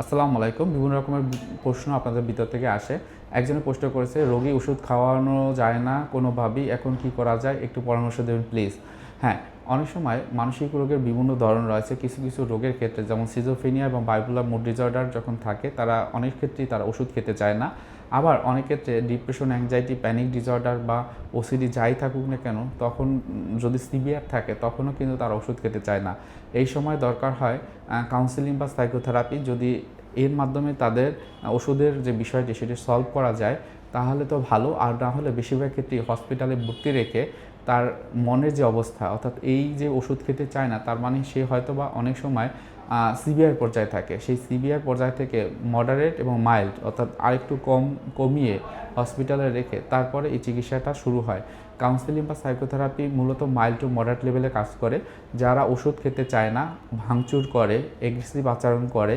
আসসালামু আলাইকুম। বিভিন্ন রকমের প্রশ্ন আপনাদের ভিতর থেকে আসে। একজনে প্রশ্ন করেছে, রোগী ওষুধ খাওয়ানো যায় না কোনোভাবেই, এখন কি করা যায়? একটু পরামর্শ দেবেন প্লিজ হ্যাঁ অনেক সময় মানসিক রোগের বিভিন্ন ধরন রয়েছে। কিছু কিছু রোগের ক্ষেত্রে যেমন সিজোফেনিয়া এবং বাইপোলার মুড ডিসঅর্ডার যখন থাকে, তারা অনেক ক্ষেত্রেই তারা ওষুধ খেতে চায় না। আবার অনেক ক্ষেত্রে ডিপ্রেশন অ্যাংজাইটি প্যানিক ডিসঅর্ডার বা ওসিডি যাই থাকুক না কেন, তখন যদি সিভিয়ার থাকে, তখনও কিন্তু তারা ওষুধ খেতে চায় না। এই সময় দরকার হয় কাউন্সিলিং বা সাইকোথেরাপি যদি এর মাধ্যমে তাদের ওষুধের যে বিষয়টি সেটি সলভ করা যায়, তাহলে তো ভালো। আর না হলে বেশিরভাগ ক্ষেত্রেই হসপিটালে ভর্তি রেখে তার মনের যে অবস্থা, অর্থাৎ এই যে ওষুধ খেতে চায় না, তার মানে সে হয়তো বা অনেক সময় সিভিয়ার পর্যায়ে থাকে। সেই সিভিয়ার পর্যায় থেকে মডারেট এবং মাইল্ড অর্থাৎ আরেকটু কম কমিয়ে হসপিটালে রেখে তারপরে এই চিকিৎসাটা শুরু হয়। কাউন্সেলিং বা সাইকোথেরাপি মূলত মাইল্ড টু মডারেট লেভেলে কাজ করে। যারা ওষুধ খেতে চায় না, ভাঙচুর করে এগ্রেসিভ আচরণ করে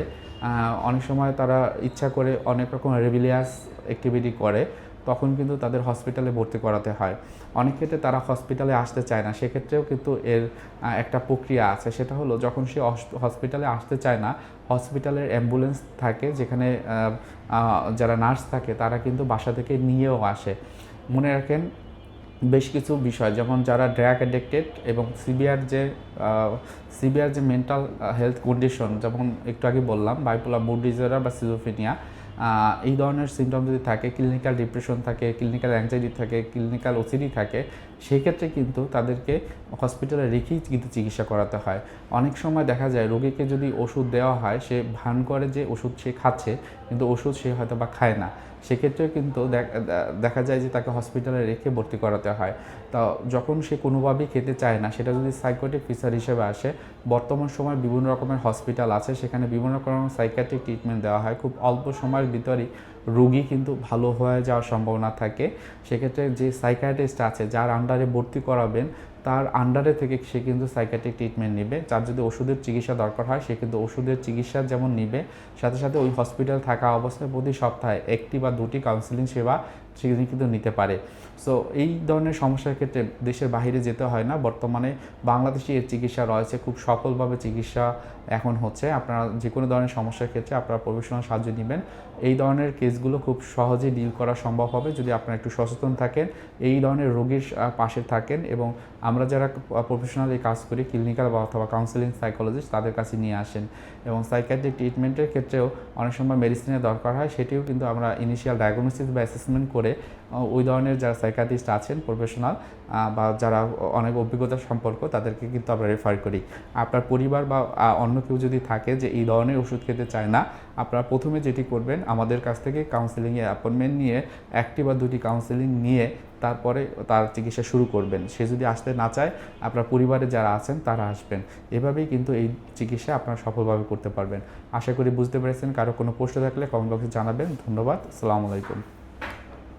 অনেক সময় তারা ইচ্ছা করে অনেক রকম রেভিলিয়াস অ্যাক্টিভিটি করে। তখন কিন্তু তাদের হসপিটালে ভর্তি করাতে হয়। অনেক ক্ষেত্রে তারা হসপিটালে আসতে চায় না, সেক্ষেত্রেও কিন্তু এর একটা প্রক্রিয়া আছে। সেটা হলো যখন সে হসপিটালে আসতে চায় না হসপিটালের অ্যাম্বুলেন্স থাকে যেখানে যারা নার্স থাকে তারা কিন্তু বাসা থেকে নিয়েও আসে। মনে রাখেন, বেশ কিছু বিষয়, যেমন যারা ড্রাগ অ্যাডিক্টেড এবং সিভিয়ার যে সিভিয়ার যে মেন্টাল হেলথ কন্ডিশন যেমন একটু আগে বললাম বাইপোলা মুড ডিসঅর্ডার বা সিজোফিনিয়া এই ধরনের সিমটম যদি থাকে ক্লিনিক্যাল ডিপ্রেশন থাকে ক্লিনিক্যাল অ্যাংজাইটি থাকে ক্লিনিক্যাল ওসিডি থাকে, সেক্ষেত্রে কিন্তু তাদেরকে হসপিটালে রেখেই কিন্তু চিকিৎসা করাতে হয়। অনেক সময় দেখা যায় রোগীকে যদি ওষুধ দেওয়া হয়, সে ভান করে যে ওষুধ সে খাচ্ছে, কিন্তু ওষুধ সে হয়তো বা খায় না। সেক্ষেত্রেও কিন্তু দেখ- যায় যে তাকে হসপিটালে রেখে ভর্তি করাতে হয়। তা যখন সে কোনোভাবেই খেতে চায় না, সেটা যদি সাইকোটিক ফিচার হিসেবে আসে, বর্তমান সময় বিভিন্ন রকমের হসপিটাল আছে, সেখানে বিভিন্ন রকমের সাইকাট্রিক ট্রিটমেন্ট দেওয়া হয়। খুব অল্প সময়ের ভিতরেই রোগী কিন্তু ভালো হয়ে যাওয়ার সম্ভাবনা থাকে। সেক্ষেত্রে যে সাইকাট্রিস্ট আছে, যার আন্ডারে ভর্তি করাবেন তার আন্ডারে থেকে সে কিন্তু সাইকাট্রিক ট্রিটমেন্ট নেবে। যার যদি ওষুধের চিকিৎসা দরকার হয়, সে কিন্তু ওষুধের চিকিৎসা যেমন নিবে, সাথে সাথে ওই হসপিটাল থাকা অবস্থায় প্রতি সপ্তাহে একটি বা দুটি কাউন্সিলিং সেবা সে কিন্তু নিতে পারে। সো এই ধরনের সমস্যার ক্ষেত্রে দেশের বাইরে যেতে হয় না। বর্তমানে বাংলাদেশে এর চিকিৎসা রয়েছে, খুব সফলভাবে চিকিৎসা এখন হচ্ছে। আপনারা যে কোনো ধরনের সমস্যার ক্ষেত্রে আপনারা প্রফেশনাল সাহায্য নেবেন। এই ধরনের কেসগুলো খুব সহজে ডিল করা সম্ভব হবে। যদি আপনারা একটু সচেতন থাকেন, এই ধরনের রোগীর পাশে থাকেন এবং আমরা যারা প্রফেশনালি কাজ করি ক্লিনিক্যাল বা অথবা কাউন্সিলিং সাইকোলজিস্ট তাদের কাছে নিয়ে আসেন। এবং সাইকিয়াট্রিক ট্রিটমেন্টের ক্ষেত্রেও অনেক সময় মেডিসিনের দরকার হয়, সেটিও কিন্তু আমরা ইনিশিয়াল ডায়াগনোসিস বা অ্যাসেসমেন্ট করে ওই ধরনের যারা সাইকাটিস্ট আছেন প্রফেশনাল বা যারা অনেক অভিজ্ঞতা সম্পর্ক, তাদেরকে কিন্তু আমরা রেফার করি। আপনার পরিবার বা অন্য কেউ যদি থাকে যে এই ধরনের ওষুধ খেতে চায় না, আপনারা প্রথমে যেটি করবেন, আমাদের কাছ থেকে কাউন্সিলিংয়ে অ্যাপয়েন্টমেন্ট নিয়ে, একটি বা দুটি কাউন্সিলিং নিয়ে তারপরে তার চিকিৎসা শুরু করবেন। সে যদি আসতে না চায়, আপনার পরিবারে যারা আছেন তারা আসবেন। এভাবেই কিন্তু এই চিকিৎসা আপনারা সফলভাবে করতে পারবেন। আশা করি বুঝতে পেরেছেন। কারও কোনো প্রশ্ন থাকলে কমেন্ট বক্সে জানাবেন। ধন্যবাদ। আসসালামু আলাইকুম।